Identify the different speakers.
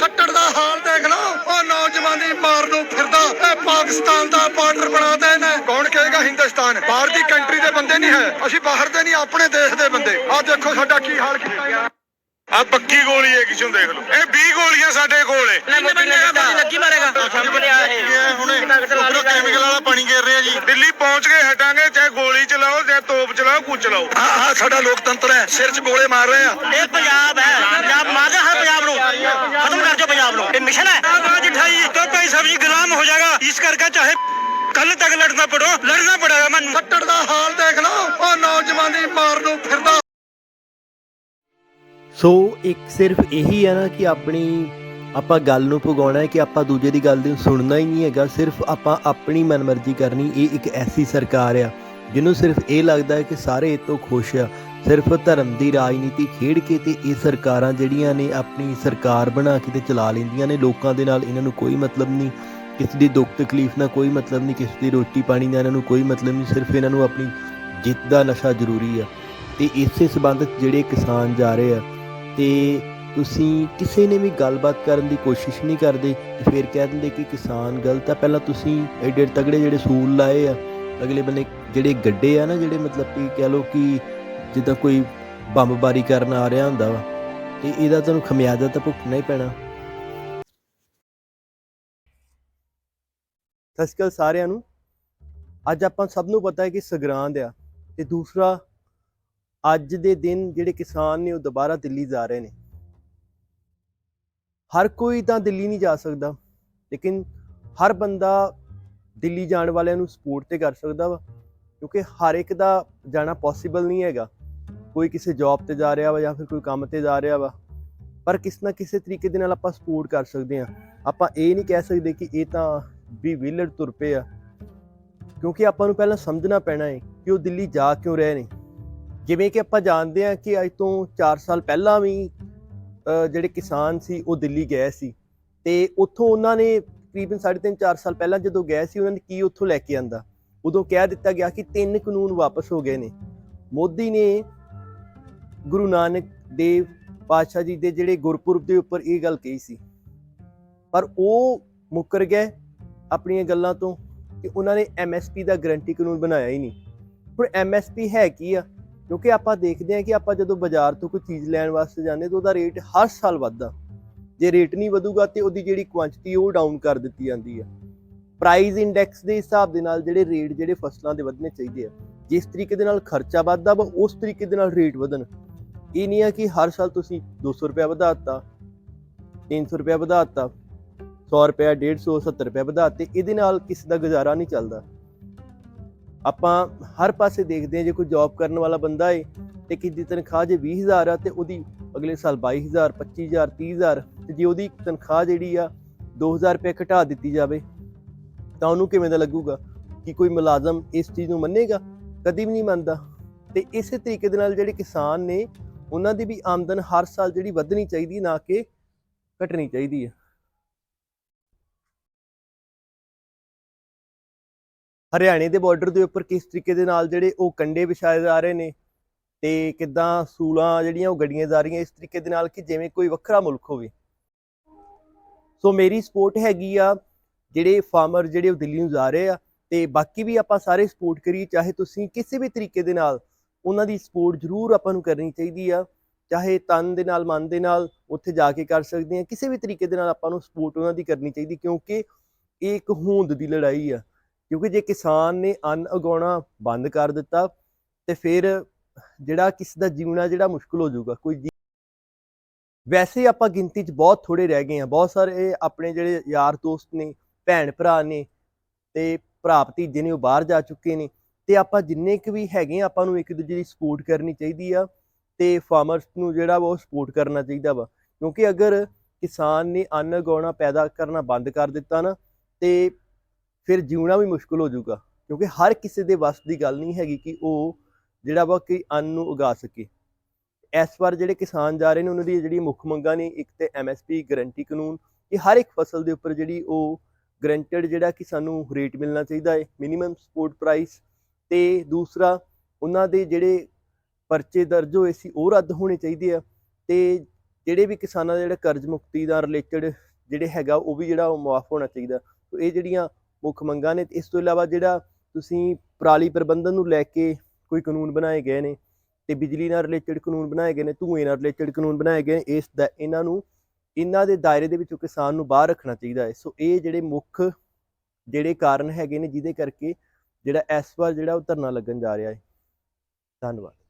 Speaker 1: ਕੱਟੜ ਦਾ ਹਾਲ ਦੇਖ ਲਓ। ਉਹ ਨੌਜਵਾਨ ਦੀ ਮਾਰ ਨੂੰ ਫਿਰਦਾ। ਇਹ ਪਾਕਿਸਤਾਨ ਦਾ ਬਾਰਡਰ ਬਣਾਦੇ ਨੇ ਕੌਣ ਕਹੇਗਾ ਹਿੰਦੁਸਤਾਨ? ਬਾਹਰ ਦੀ ਕੰਟਰੀ ਦੇ ਬੰਦੇ ਨਹੀਂ ਹੈ। ਅਸੀਂ ਬਾਹਰ ਦੇ ਨਹੀਂ ਆਪਣੇ ਦੇਸ਼ ਦੇ ਬੰਦੇ। ਆਹ ਦੇਖੋ ਸਾਡਾ ਕੀ ਹਾਲ ਕੀਤਾ
Speaker 2: ਆ ਪੱਕੀ ਗੋਲੀ ਹੈ ਕਿਛੋਂ ਦੇਖ ਲਓ। ਇਹ 20 ਗੋਲੀਆਂ ਸਾਡੇ ਕੋਲ
Speaker 3: ਨਹੀਂ ਮੰਨੇਗਾ ਬੰਦੀ ਲੱਗੀ ਮਾਰੇਗਾ।
Speaker 2: ਹੁਣੇ ਉੱਪਰੋਂ ਕੈਮੀਕਲ ਵਾਲਾ ਪਾਣੀ ਗਿਰ ਰਿਹਾ ਜੀ। ਦਿੱਲੀ ਪਹੁੰਚ ਕੇ ਹਟਾਂਗੇ ਚਾਹੇ ਗੋਲੀ ਚਲਾਓ ਚਾਹੇ ਤੋਪ ਚਲਾਓ ਕੁਝ ਚਲਾਓ।
Speaker 1: ਹਾਂ ਹਾਂ ਸਾਡਾ ਲੋਕਤੰਤਰ ਹੈ। ਸਿਰ 'ਚ ਗੋਲੇ ਮਾਰ ਰਹੇ ਆ।
Speaker 3: ਇਹ ਪੰਜਾਬ ਹੈ। ਪੰਜਾਬ ਮਾਰਦਾ ਹਰ ਪੰਜਾਬ ਨੂੰ। ਖਤਮ ਕਰ ਦਿਓ ਪੰਜਾਬ ਨੂੰ ਇਹ ਮਿਸ਼ਨ ਹੈ ਆਵਾਜ਼ ਉਠਾਈ तो कोई सब्जी गुलाम हो जाएगा इस करके चाहे कल तक लड़ना पड़ो लड़ना पड़ेगा मन
Speaker 1: ਕੱਟੜ ਦਾ ਹਾਲ ਦੇਖ ਲਓ ਉਹ ਨੌਜਵਾਨ ਦੀ ਮਾਰ ਨੂੰ ਫਿਰਦਾ
Speaker 4: ਸੋ ਇੱਕ ਸਿਰਫ ਇਹੀ ਹੈ ਨਾ ਕਿ ਆਪਣੀ ਆਪਾਂ ਗੱਲ ਨੂੰ ਪੁਗਾਉਣਾ ਹੈ ਕਿ ਆਪਾਂ ਦੂਜੇ ਦੀ ਗੱਲ ਨੂੰ ਸੁਣਨਾ ਹੀ ਨਹੀਂ ਹੈਗਾ ਸਿਰਫ ਆਪਾਂ ਆਪਣੀ ਮਨਮਰਜ਼ੀ ਕਰਨੀ ਇਹ ਇੱਕ ਐਸੀ ਸਰਕਾਰ ਆ ਜਿਹਨੂੰ ਸਿਰਫ ਇਹ ਲੱਗਦਾ ਹੈ ਕਿ ਸਾਰੇ ਇਹ ਤੋਂ ਖੁਸ਼ ਆ ਸਿਰਫ ਧਰਮ ਦੀ ਰਾਜਨੀਤੀ ਖੇਡ ਕੇ ਤੇ ਇਹ ਸਰਕਾਰਾਂ ਜਿਹੜੀਆਂ ਨੇ ਆਪਣੀ ਸਰਕਾਰ ਬਣਾ ਕੇ ਤੇ ਚਲਾ ਲੈਂਦੀਆਂ ਨੇ, ਲੋਕਾਂ ਦੇ ਨਾਲ ਇਹਨਾਂ ਨੂੰ ਕੋਈ ਮਤਲਬ ਨਹੀਂ। ਕਿਸੇ ਦੀ ਦੁੱਖ ਤਕਲੀਫ ਨਾਲ ਕੋਈ ਮਤਲਬ ਨਹੀਂ, ਕਿਸੇ ਦੀ ਰੋਟੀ ਪਾਣੀ ਨਾਲ ਇਹਨਾਂ ਨੂੰ ਕੋਈ ਮਤਲਬ ਨਹੀਂ, ਸਿਰਫ ਇਹਨਾਂ ਨੂੰ ਆਪਣੀ ਜਿੱਤ ਦਾ ਨਸ਼ਾ ਜ਼ਰੂਰੀ ਆ। ਤੇ ਇਸੇ ਸਬੰਧ ਜਿਹੜੇ ਕਿਸਾਨ ਜਾ ਰਹੇ ਆ, ਤੇ ਤੁਸੀਂ ਕਿਸੇ ਨੇ ਵੀ ਗੱਲਬਾਤ ਕਰਨ ਦੀ ਕੋਸ਼ਿਸ਼ ਨਹੀਂ ਕਰਦੇ, ਤੇ ਫਿਰ ਕਹਿ ਦਿੰਦੇ ਕਿ ਕਿਸਾਨ ਗਲਤ ਆ। ਪਹਿਲਾਂ ਤੁਸੀਂ ਐਡੇ ਤਗੜੇ ਜਿਹੜੇ ਸੂਲ ਲਾਏ ਆ, ਅਗਲੇ ਬੰਨੇ ਜਿਹੜੇ ਗੱਡੇ ਆ ਨਾ, ਜਿਹੜੇ ਮਤਲਬ ਕਿ ਕਹਿ ਲਓ ਕਿ ਜਿੱਦਾਂ ਕੋਈ ਬੰਬਬਾਰੀ ਕਰਨ ਆ ਰਿਹਾ ਹੁੰਦਾ ਵਾ, ਤੇ ਇਹਦਾ ਤੁਹਾਨੂੰ ਖਮਿਆਜ਼ਾ ਤਾਂ ਭੁਗਤਣਾ ਹੀ ਪੈਣਾ। ਸਤਿ ਸ਼੍ਰੀ ਅਕਾਲ ਸਾਰਿਆਂ ਨੂੰ। ਅੱਜ ਆਪਾਂ ਸਭ ਨੂੰ ਪਤਾ ਹੈ ਕਿ ਸੰਗਰਾਂਦ ਆ, ਤੇ ਦੂਸਰਾ ਅੱਜ ਦੇ ਦਿਨ ਜਿਹੜੇ ਕਿਸਾਨ ਨੇ ਉਹ ਦੁਬਾਰਾ ਦਿੱਲੀ ਜਾ ਰਹੇ ਨੇ। ਹਰ ਕੋਈ ਤਾਂ ਦਿੱਲੀ ਨਹੀਂ ਜਾ ਸਕਦਾ, ਲੇਕਿਨ ਹਰ ਬੰਦਾ ਦਿੱਲੀ ਜਾਣ ਵਾਲਿਆਂ ਨੂੰ ਸਪੋਰਟ ਤੇ ਕਰ ਸਕਦਾ ਵਾ, ਕਿਉਂਕਿ ਹਰ ਇੱਕ ਦਾ ਜਾਣਾ ਪੋਸੀਬਲ ਨਹੀਂ ਹੈਗਾ। ਕੋਈ ਕਿਸੇ ਜੌਬ ਤੇ ਜਾ ਰਿਹਾ ਵਾ ਜਾਂ ਫਿਰ ਕੋਈ ਕੰਮ ਤੇ ਜਾ ਰਿਹਾ ਵਾ, ਪਰ ਕਿਸ ਨਾ ਕਿਸੇ ਤਰੀਕੇ ਦੇ ਨਾਲ ਆਪਾਂ ਸਪੋਰਟ ਕਰ ਸਕਦੇ ਆ ਆਪਾਂ ਇਹ ਨਹੀਂ ਕਹਿ ਸਕਦੇ ਕਿ ਇਹ ਤਾਂ ਵੀ ਵਿਲੜ ਤੁਰ ਪਏ ਆ। ਕਿਉਂਕਿ ਆਪਾਂ ਨੂੰ ਪਹਿਲਾਂ ਸਮਝਣਾ ਪੈਣਾ ਹੈ ਕਿ ਉਹ ਦਿੱਲੀ ਜਾ ਕਿਉਂ ਰਹੇ ਨੇ। ਜਿਵੇਂ ਕਿ ਆਪਾਂ ਜਾਣਦੇ ਹਾਂ ਕਿ ਅੱਜ ਤੋਂ 4 ਸਾਲ ਪਹਿਲਾਂ ਵੀ ਜਿਹੜੇ ਕਿਸਾਨ ਸੀ, ਉਹ ਦਿੱਲੀ ਗਏ ਸੀ। ਤੇ ਉੱਥੋਂ ਉਹਨਾਂ ਨੇ ਤਕਰੀਬਨ 3.5 4 ਸਾਲ ਪਹਿਲਾਂ ਜਦੋਂ ਗਏ ਸੀ, ਉਹਨਾਂ ਨੇ ਕੀ ਉੱਥੋਂ ਲੈ ਕੇ ਆਂਦਾ? ਉਦੋਂ ਕਹਿ ਦਿੱਤਾ ਗਿਆ ਕਿ ਤਿੰਨ ਕਾਨੂੰਨ ਵਾਪਸ ਹੋ ਗਏ ਨੇ। ਮੋਦੀ ਨੇ ਗੁਰੂ ਨਾਨਕ ਦੇਵ ਪਾਤਸ਼ਾਹ ਜੀ ਦੇ ਜਿਹੜੇ ਗੁਰਪੁਰਬ ਦੇ ਉੱਪਰ ਇਹ ਗੱਲ ਕਹੀ ਸੀ। ਪਰ ਉਹ ਮੁੱਕਰ ਗਏ ਆਪਣੀਆਂ ਗੱਲਾਂ ਤੋਂ ਕਿ ਉਹਨਾਂ ਨੇ ਐਮਐਸਪੀ ਦਾ ਗਰੰਟੀ ਕਾਨੂੰਨ ਬਣਾਇਆ ਹੀ ਨਹੀਂ। ਹੁਣ ਐਮਐਸਪੀ ਹੈ ਕੀ ਆ? ਕਿਉਂਕਿ ਆਪਾਂ ਦੇਖਦੇ ਹਾਂ ਕਿ ਆਪਾਂ ਜਦੋਂ ਬਾਜ਼ਾਰ ਤੋਂ ਕੋਈ ਚੀਜ਼ ਲੈਣ ਵਾਸਤੇ ਜਾਂਦੇ ਤਾਂ ਉਹਦਾ ਰੇਟ ਹਰ ਸਾਲ ਵੱਧਦਾ। ਜੇ ਰੇਟ ਨਹੀਂ ਵਧੂਗਾ ਤੇ ਉਹਦੀ ਜਿਹੜੀ ਕੁਆਂਟੀਟੀ ਉਹ ਡਾਊਨ ਕਰ ਦਿੱਤੀ ਜਾਂਦੀ ਆ। ਪ੍ਰਾਈਸ ਇੰਡੈਕਸ ਦੇ ਹਿਸਾਬ ਦੇ ਨਾਲ ਜਿਹੜੇ ਰੇਟ ਜਿਹੜੇ ਫਸਲਾਂ ਦੇ ਵਧਣੇ ਚਾਹੀਦੇ ਆ, ਜਿਸ ਤਰੀਕੇ ਦੇ ਨਾਲ ਖਰਚਾ ਵੱਧਦਾ ਵਾ, ਉਸ ਤਰੀਕੇ ਦੇ ਨਾਲ ਰੇਟ ਵਧਣ। ਇਹ ਨਹੀਂ ਆ ਕਿ ਹਰ ਸਾਲ ਤੁਸੀਂ 200 ਰੁਪਏ ਵਧਾਤਾ 300 ਰੁਪਏ ਵਧਾਤਾ 100 ਰੁਪਏ 150 70 ਰੁਪਏ ਵਧਾਤੇ ਇਹਦੇ ਨਾਲ ਕਿਸੇ ਦਾ ਗੁਜ਼ਾਰਾ ਨਹੀਂ ਚੱਲਦਾ। ਆਪਾਂ ਹਰ ਪਾਸੇ ਦੇਖਦੇ ਹਾਂ, ਜੇ ਕੋਈ ਜੌਬ ਕਰਨ ਵਾਲਾ ਬੰਦਾ ਏ ਤੇ ਕਿਦੀ ਤਨਖਾਹ ਜੇ 20000 ਆ ਤੇ ਉਹਦੀ ਅਗਲੇ ਸਾਲ 22000 25000 30000 ਤੇ ਜੇ ਉਹਦੀ ਤਨਖਾਹ ਜਿਹੜੀ ਆ 2000 ਰੁਪਏ ਘਟਾ ਦਿੱਤੀ ਜਾਵੇ, ਤਾਂ ਉਹਨੂੰ ਕਿਵੇਂ ਦਾ ਲੱਗੂਗਾ ਕਿ ਕੋਈ ਮੁਲਾਜ਼ਮ ਇਸ ਚੀਜ਼ ਨੂੰ ਮੰਨੇਗਾ? ਕਦੀ ਵੀ ਨਹੀਂ ਮੰਨਦਾ। ਤੇ ਇਸੇ ਤਰੀਕੇ ਦੇ ਨਾਲ ਜਿਹੜੇ ਕਿਸਾਨ ਨੇ ਉਹਨਾਂ ਦੀ ਵੀ ਆਮਦਨ ਹਰ ਸਾਲ ਜਿਹੜੀ ਵਧਣੀ ਚਾਹੀਦੀ ਨਾ ਕਿ ਘਟਣੀ ਚਾਹੀਦੀ ਹੈ। ਹਰਿਆਣੇ ਦੇ ਬਾਰਡਰ ਦੇ ਉੱਪਰ ਕਿਸ ਤਰੀਕੇ ਦੇ ਨਾਲ ਜਿਹੜੇ ਉਹ ਕੰਡੇ ਵਿਛਾਏ ਜਾ ਰਹੇ ਨੇ ਤੇ ਕਿੱਦਾਂ ਸੂਲਾਂ ਜਿਹੜੀਆਂ ਉਹ ਗੱਡੀਆਂ ਜਾ ਰਹੀਆਂ, ਇਸ ਤਰੀਕੇ ਦੇ ਨਾਲ ਕਿ ਜਿਵੇਂ ਕੋਈ ਵੱਖਰਾ ਮੁਲਕ ਹੋਵੇ। ਸੋ ਮੇਰੀ ਸਪੋਰਟ ਹੈਗੀ ਆ ਜਿਹੜੇ ਫਾਰਮਰ ਜਿਹੜੇ ਉਹ ਦਿੱਲੀ ਨੂੰ ਜਾ ਰਹੇ ਆ ਤੇ ਬਾਕੀ ਵੀ ਆਪਾਂ ਸਾਰੇ ਸਪੋਰਟ ਕਰੀਏ, ਚਾਹੇ ਤੁਸੀਂ ਕਿਸੇ ਵੀ ਤਰੀਕੇ ਦੇ ਨਾਲ ਉਹਨਾਂ ਦੀ ਸਪੋਰਟ ਜ਼ਰੂਰ ਆਪਾਂ ਨੂੰ ਕਰਨੀ ਚਾਹੀਦੀ ਆ, ਚਾਹੇ ਤਨ ਦੇ ਨਾਲ, ਮਨ ਦੇ ਨਾਲ ਉੱਥੇ ਜਾ ਕੇ ਕਰ ਸਕਦੇ ਆ, ਕਿਸੇ ਵੀ ਤਰੀਕੇ ਦੇ ਨਾਲ ਆਪਾਂ ਨੂੰ ਸਪੋਰਟ ਉਹਨਾਂ ਦੀ ਕਰਨੀ ਚਾਹੀਦੀ, ਕਿਉਂਕਿ ਇਹ ਇੱਕ ਹੋਂਦ ਦੀ ਲੜਾਈ ਆ, ਕਿਉਂਕਿ ਜੇ ਕਿਸਾਨ ਨੇ ਅੰਨ ਉਗਾਉਣਾ ਬੰਦ ਕਰ ਦਿੱਤਾ, ਤੇ ਫਿਰ ਜਿਹੜਾ ਕਿਸ ਦਾ ਜੀਵਣਾ ਜਿਹੜਾ ਮੁਸ਼ਕਲ ਹੋ ਜਾਊਗਾ, ਕੋਈ ਵੈਸੇ ਆਪਾਂ ਗਿਣਤੀ 'ਚ ਬਹੁਤ ਥੋੜੇ ਰਹਿ ਗਏ ਆ, ਬਹੁਤ ਸਾਰੇ ਆਪਣੇ ਜਿਹੜੇ ਯਾਰ ਦੋਸਤ ਨੇ, ਭੈਣ ਭਰਾ ਨੇ, ਤੇ ਭਰਾ ਭਤੀਜੇ ਨੇ ਉਹ ਬਾਹਰ ਜਾ ਚੁੱਕੇ ਨੇ ਤੇ ਆਪਾਂ ਜਿੰਨੇ ਕੁ ਵੀ ਹੈਗੇ ਆ, ਆਪਾਂ ਨੂੰ ਇੱਕ ਦੂਜੇ ਦੀ ਸਪੋਰਟ ਕਰਨੀ ਚਾਹੀਦੀ ਆ ਤੇ ਫਾਰਮਰਸ ਨੂੰ ਜਿਹੜਾ ਵਾ ਉਹ ਸਪੋਰਟ ਕਰਨਾ ਚਾਹੀਦਾ ਵਾ। ਕਿਉਂਕਿ ਅਗਰ ਕਿਸਾਨ ਨੇ ਅੰਨ ਉਗਾਉਣਾ ਪੈਦਾ ਕਰਨਾ ਬੰਦ ਕਰ ਦਿੱਤਾ ਨਾ, ਤੇ ਫਿਰ ਜਿਉਣਾ ਵੀ ਮੁਸ਼ਕਲ ਹੋ ਜਾਊਗਾ। ਕਿਉਂਕਿ ਹਰ ਕਿਸੇ ਦੇ ਵੱਸ ਦੀ ਗੱਲ ਨਹੀਂ ਹੈਗੀ ਕਿ ਉਹ ਜਿਹੜਾ ਵਾ ਕਿ ਅੰਨ ਨੂੰ ਉਗਾ ਸਕੇ। ਇਸ ਵਾਰ ਜਿਹੜੇ ਕਿਸਾਨ ਜਾ ਰਹੇ ਨੇ, ਉਹਨਾਂ ਦੀ ਜਿਹੜੀ ਮੁੱਖ ਮੰਗਾਂ ਨੇ, ਇੱਕ ਤੇ ਐਮਐਸਪੀ ਗਾਰੰਟੀ ਕਾਨੂੰਨ ਇਹ ਹਰ ਇੱਕ ਫਸਲ ਦੇ ਉੱਪਰ ਜਿਹੜੀ ਉਹ ਗਰੰਟਡ ਜਿਹੜਾ ਕਿ ਸਾਨੂੰ ਰੇਟ ਮਿਲਣਾ ਚਾਹੀਦਾ ਹੈ ਮਿਨੀਮਮ ਸਪੋਰਟ ਪ੍ਰਾਈਸ ਤੇ ਦੂਸਰਾ ਉਹਨਾਂ ਦੇ ਜਿਹੜੇ ਪਰਚੇ ਦਰਜ ਹੋਏ ਸੀ ਉਹ ਰੱਦ ਹੋਣੇ ਚਾਹੀਦੇ ਆ ਤੇ ਜਿਹੜੇ ਵੀ ਕਿਸਾਨਾਂ ਦਾ ਜਿਹੜਾ ਕਰਜ਼ ਮੁਕਤੀ ਦਾ ਰਿਲੇਟਡ ਜਿਹੜੇ ਹੈਗਾ ਉਹ ਵੀ ਜਿਹੜਾ ਉਹ ਮੁਆਫ ਹੋਣਾ ਚਾਹੀਦਾ। ਸੋ ਇਹ ਜਿਹੜੀਆਂ ਮੁੱਖ ਮੰਗਾਂ ਨੇ ਤੇ ਇਸ ਤੋਂ ਇਲਾਵਾ ਜਿਹੜਾ ਤੁਸੀਂ ਪਰਾਲੀ ਪ੍ਰਬੰਧਨ ਨੂੰ ਲੈ ਕੇ ਕੋਈ ਕਾਨੂੰਨ ਬਣਾਏ ਗਏ ਨੇ ਤੇ ਬਿਜਲੀ ਨਾਲ ਰਿਲੇਟਡ ਕਾਨੂੰਨ ਬਣਾਏ ਗਏ ਨੇ ਧੂਏ ਨਾਲ ਰਿਲੇਟਡ ਕਾਨੂੰਨ ਬਣਾਏ ਗਏ ਨੇ, ਇਸ ਦਾ ਇਹਨਾਂ ਨੂੰ ਇਹਨਾਂ ਦੇ ਦਾਇਰੇ ਦੇ ਵਿੱਚੋਂ ਕਿਸਾਨ ਨੂੰ ਬਾਹਰ ਰੱਖਣਾ ਚਾਹੀਦਾ ਹੈ। ਸੋ ਇਹ ਜਿਹੜੇ ਮੁੱਖ ਜਿਹੜੇ ਕਾਰਨ ਹੈਗੇ ਨੇ ਜਿਹਦੇ ਕਰਕੇ ਜਿਹੜਾ ਇਸ ਵਾਰ ਜਿਹੜਾ ਉਹ ਧਰਨਾ ਲੱਗਣ ਜਾ ਰਿਹਾ ਹੈ। ਧੰਨਵਾਦ।